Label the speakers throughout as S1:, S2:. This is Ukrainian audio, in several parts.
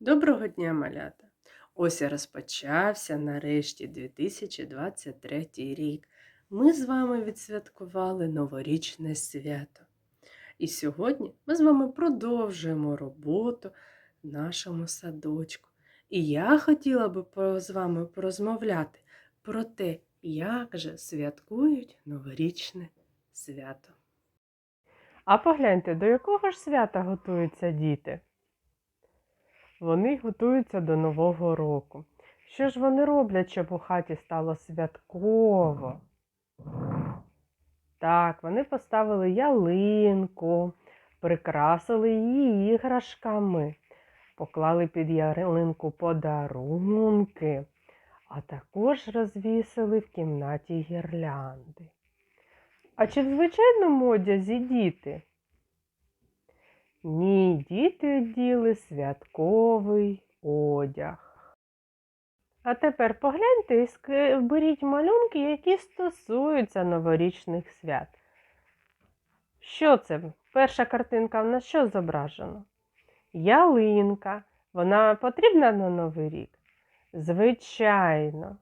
S1: Доброго дня, малята! Ось і розпочався нарешті 2023 рік. Ми з вами відсвяткували новорічне свято. І сьогодні ми з вами продовжуємо роботу в нашому садочку. І я хотіла би з вами порозмовляти про те, як же святкують новорічне свято.
S2: А погляньте, до якого ж свята готуються діти? Вони готуються до Нового року. Що ж вони роблять, щоб у хаті стало святково? Так, вони поставили ялинку, прикрасили її іграшками, поклали під ялинку подарунки, а також розвісили в кімнаті гірлянди. А чи в звичайному одязі діти? Ні, діти оділи святковий одяг. А тепер погляньте і вберіть малюнки, які стосуються новорічних свят. Що це? Перша картинка в нас що зображено? Ялинка. Вона потрібна на Новий рік? Звичайно.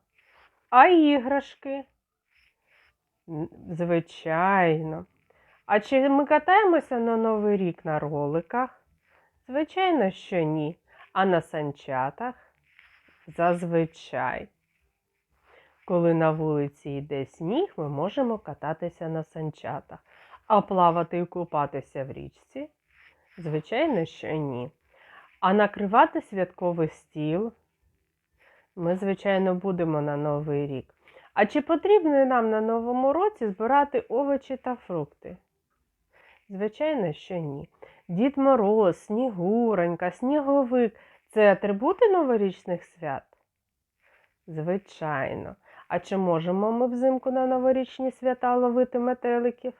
S2: А іграшки? Звичайно. А чи ми катаємося на Новий рік на роликах? Звичайно, що ні. А на санчатах? Зазвичай. Коли на вулиці йде сніг, ми можемо кататися на санчатах. А плавати і купатися в річці? Звичайно, що ні. А накривати святковий стіл? Ми, звичайно, будемо на Новий рік. А чи потрібно нам на Новому році збирати овочі та фрукти? Звичайно, що ні. Дід Мороз, Снігуронька, Сніговик це атрибути новорічних свят? Звичайно. А чи можемо ми взимку на новорічні свята ловити метеликів?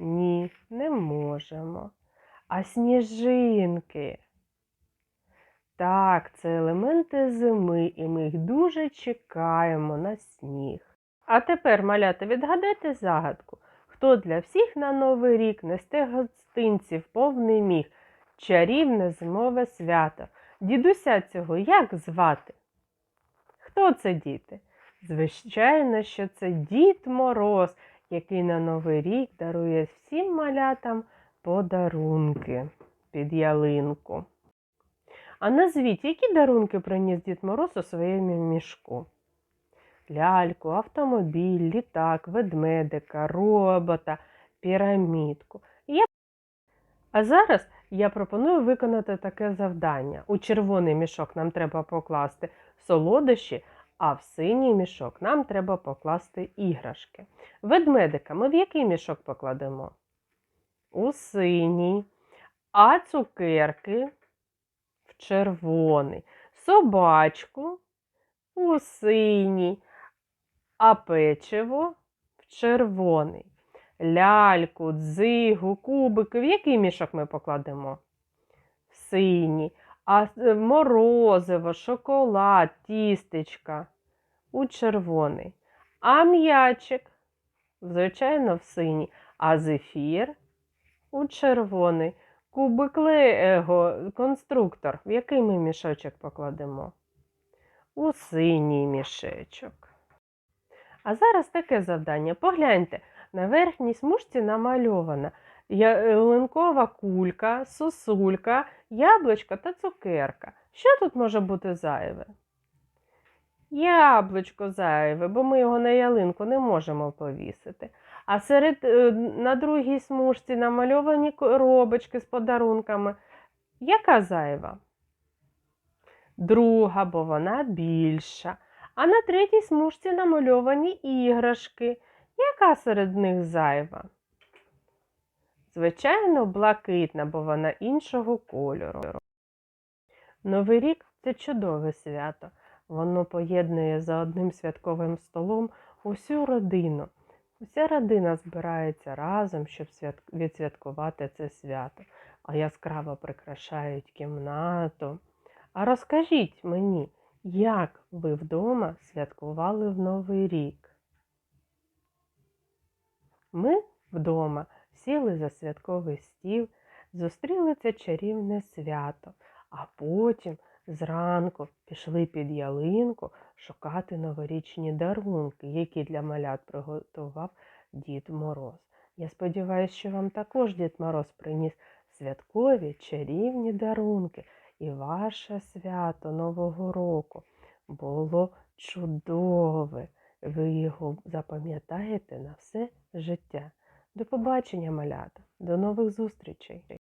S2: Ні, не можемо. А сніжинки? Так, це елементи зими, і ми їх дуже чекаємо на сніг. А тепер, малята, відгадайте загадку. Хто для всіх на Новий рік несте гостинців повний міг, чарівне зимове свято. Дідуся цього як звати? Хто це діти? Звичайно, що це Дід Мороз, який на Новий рік дарує всім малятам подарунки під ялинку. А назвіть, які дарунки приніс Дід Мороз у своєму мішку? Ляльку, автомобіль, літак, ведмедика, робота, пірамідку. Я... А зараз я пропоную виконати таке завдання. У червоний мішок нам треба покласти солодощі, а в синій мішок нам треба покласти іграшки. Ведмедика ми в який мішок покладемо? У синій. А цукерки в червоний. Собачку у синій а печиво в червоний. Ляльку, дзигу, кубики. В який мішок ми покладемо? В синій. А е, морозиво, шоколад, тістечка у червоний. А м'ячик, звичайно, в синій. А зефір у червоний. Кубик Лего, конструктор. В який ми мішочок покладемо? У синій мішечок. А зараз таке завдання. Погляньте, на верхній смужці намальована ялинкова кулька, сосулька, яблучко та цукерка. Що тут може бути зайве? Яблучко зайве, бо ми його на ялинку не можемо повісити. А серед е, на другій смужці намальовані коробочки з подарунками. Яка зайва? Друга, бо вона більша. А на третій смужці намальовані іграшки. Яка серед них зайва? Звичайно, блакитна, бо вона іншого кольору. Новий рік це чудове свято. Воно поєднує за одним святковим столом усю родину. Уся родина збирається разом, щоб відсвяткувати це свято, а яскраво прикрашають кімнату. А розкажіть мені, як ви вдома святкували в Новий рік? Ми вдома сіли за святковий стіл, зустріли це чарівне свято, а потім зранку пішли під ялинку шукати новорічні дарунки, які для малят приготував Дід Мороз. Я сподіваюся, що вам також Дід Мороз приніс святкові чарівні дарунки, і ваше свято Нового року було чудове. Ви його запам'ятаєте на все життя. До побачення, малята, до нових зустрічей!